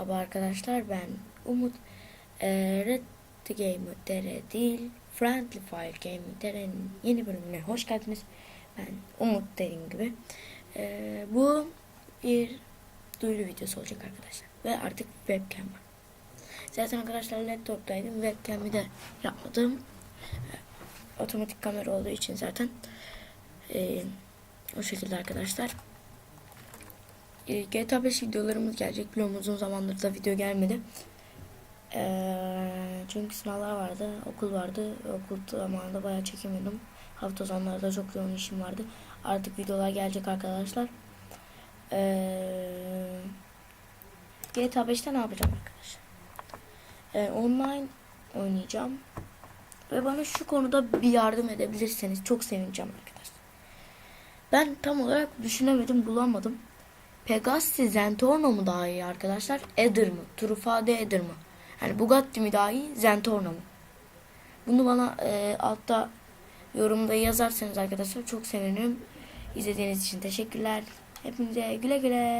Merhaba arkadaşlar ben Umut ee, Red the Gamer TR değil Friendly Fire Gaming TR'nin yeni bölümüne hoş geldiniz. Ben Umut dediğim gibi. Ee, bu bir duyuru videosu olacak arkadaşlar. Ve artık webcam var. Zaten arkadaşlar laptoptaydım. Webcam'i de yapmadım. Ee, Otomatik kamera olduğu için zaten ee, o şekilde arkadaşlar. Ee, GTA 5 videolarımız gelecek. Biliyorum uzun zamandır da video gelmedi. Ee, çünkü sınavlar vardı, okul vardı. Okul zamanında bayağı çekemiyordum. Hafta sonları çok yoğun işim vardı. Artık videolar gelecek arkadaşlar. Ee, GTA 5'te ne yapacağım arkadaşlar? Ee, online oynayacağım. Ve bana şu konuda bir yardım edebilirseniz çok sevineceğim arkadaşlar. Ben tam olarak düşünemedim, bulamadım. Pegasi Zentorno mu daha iyi arkadaşlar? Eder mı? Trufade Eder mı? Yani Bugatti mi daha iyi? Zentorno mu? Bunu bana e, altta yorumda yazarsanız arkadaşlar çok sevinirim. İzlediğiniz için teşekkürler. Hepinize güle güle.